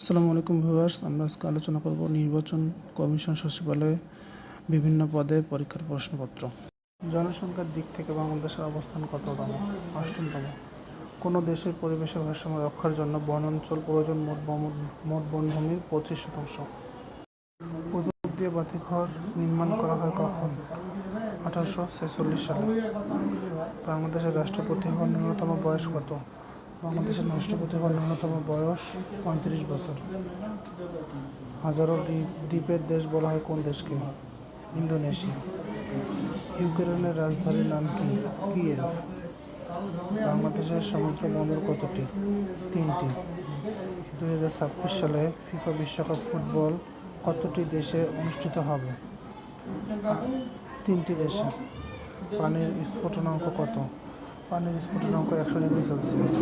আসসালামু আলাইকুম ভিউয়ার্স, আমরা আজকে আলোচনা করব নির্বাচন কমিশন সচিবালয়ে বিভিন্ন পদে পরীক্ষার প্রশ্নপত্র। জনসংখ্যার দিক থেকে বাংলাদেশের অবস্থান কততম অষ্টমতম। কোনো দেশের পরিবেশের ভারসাম্য রক্ষার জন্য বনাঞ্চল প্রয়োজন মোট মোট বনভূমির পঁচিশ শতাংশ। প্রদীপ দিয়ে বাতিঘর নির্মাণ করা হয় কখন? আঠারোশো ছেচল্লিশ সালে। বাংলাদেশের রাষ্ট্রপতি হওয়ার ন্যূনতম বয়স কত? বাংলাদেশের রাষ্ট্রপতি হওয়ার ন্যূনতম বয়স পঁয়ত্রিশ বছর। হাজারো দ্বীপের দেশ বলা হয় কোন দেশকে? ইন্দোনেশিয়া। ইউক্রেনের রাজধানীর নাম কি? কিয়েভ। বাংলাদেশের সমুদ্র বন্দর কতটি? তিনটি। দুই হাজার ছাব্বিশ সালে ফিফা বিশ্বকাপ ফুটবল কতটি দেশে অনুষ্ঠিত হবে? তিনটি দেশে। পানির স্ফোটনাঙ্ক কত? পানির স্ফুটনাঙ্ক একশো ডিগ্রি সেলসিয়াস।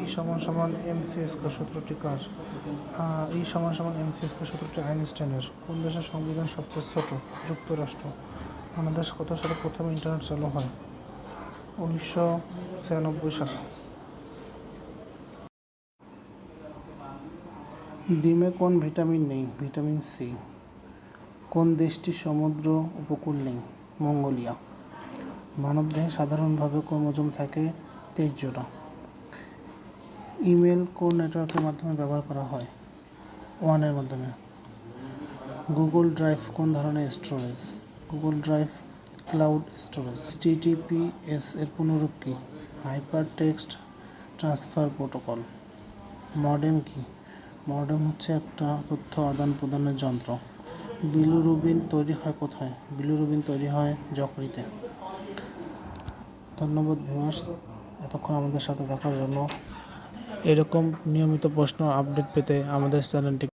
ই সমান সমান এম সি স্কোয়ার সূত্রটি কার? ই সমান সমান এম সি স্কোয়ার সূত্রটি আইনস্টাইনের। কোন দেশের সংবিধান সবচেয়ে ছোট? যুক্তরাষ্ট্র। বাংলাদেশ কত সালে প্রথম ইন্টারনেট চালু হয়? উনিশশো ছিয়ানব্বই সালে। ডিমে কোন ভিটামিন নেই? Vitamin C. কোন দেশটির সমুদ্র উপকূল নেই? মঙ্গোলিয়া। মানবদেহে সাধারণভাবে ক্রোমোজোম থাকে তেইশ জোড়া ইমেল কোন নেটওয়ার্কের মাধ্যমে ব্যবহার করা হয়, ওয়ানের মাধ্যমে। গুগল ড্রাইভ কোন ধরনের storage? Google Drive cloud storage. TTPS এর পুনরূপ কি? Hyper text transfer protocol. Modem কি? মডেম হচ্ছে একটা তথ্য আদান প্রদানের যন্ত্র। বিলুরুবিন তৈরি হয় কোথায়? বিলুরুবিন তৈরি হয় যকৃতে। ধন্যবাদ ভিউয়ার্স এতক্ষণ আমাদের সাথে দেখার জন্য। এরকম নিয়মিত প্রশ্ন আপডেট পেতে আমাদের চ্যানেলটি